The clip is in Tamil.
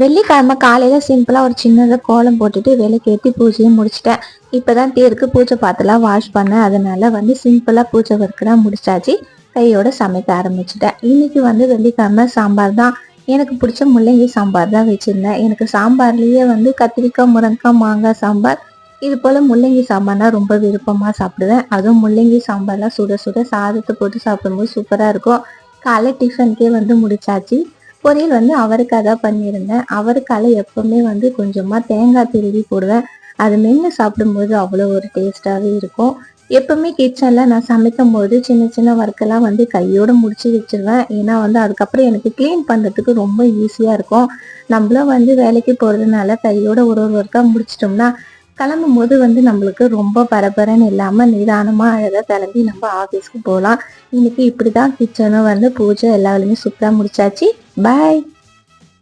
வெள்ளிக்கிழமை காலையில் சிம்பிளாக ஒரு சின்னதாக கோலம் போட்டுட்டு விளக்கேற்றி பூஜையும் முடிச்சிட்டேன். இப்போ தான் தேருக்கு பூஜை பார்த்துலாம் வாஷ் பண்ணேன். அதனால வந்து சிம்பிளாக பூஜை ஒர்க்கெல்லாம் முடிச்சாச்சு. கையோட சமைக்க ஆரம்பிச்சிட்டேன். இன்றைக்கி வந்து வெள்ளிக்கிழமை சாம்பார் தான். எனக்கு பிடிச்ச முள்ளங்கி சாம்பார் தான் வச்சுருந்தேன். எனக்கு சாம்பார்லேயே வந்து கத்திரிக்காய் முருங்கைக்காய் மாங்காய் சாம்பார். இது போல் முள்ளங்கி சாம்பார்னா ரொம்ப விருப்பமாக சாப்பிடுவேன். அதுவும் முள்ளங்கி சாம்பார்லாம் சுட சுட சாதத்தை போட்டு சாப்பிடும்போது சூப்பராக இருக்கும். காலை டிஃபனுக்கே வந்து முடிச்சாச்சு. பொரியல் வந்து அவரைக்காய் தான் பண்ணியிருந்தேன். அவரைக்கால எப்பவுமே வந்து கொஞ்சமாக தேங்காய் திருவி போடுவேன். அது மென்று சாப்பிடும்போது அவ்வளோ ஒரு டேஸ்டாகவே இருக்கும். எப்பவுமே கிச்சனில் நான் சமைக்கும் போது சின்ன சின்ன ஒர்க்கெல்லாம் வந்து கையோட முடிச்சு வச்சிருவேன். ஏன்னா வந்து அதுக்கப்புறம் எனக்கு க்ளீன் பண்ணுறதுக்கு ரொம்ப ஈஸியாக இருக்கும். நம்மளும் வந்து வேலைக்கு போகிறதுனால கையோட ஒரு ஒரு ஒர்க்காக முடிச்சிட்டோம்னா கிளம்பும் போது வந்து நம்மளுக்கு ரொம்ப பரபரன்னு இல்லாமல் நிதானமாக அழகாக கிளம்பி நம்ம ஆஃபீஸ்க்கு போகலாம். இன்னைக்கு இப்படி தான் கிச்சனும் வந்து பூஜை எல்லா வேலையுமே சூப்பராக முடிச்சாச்சு. Bye!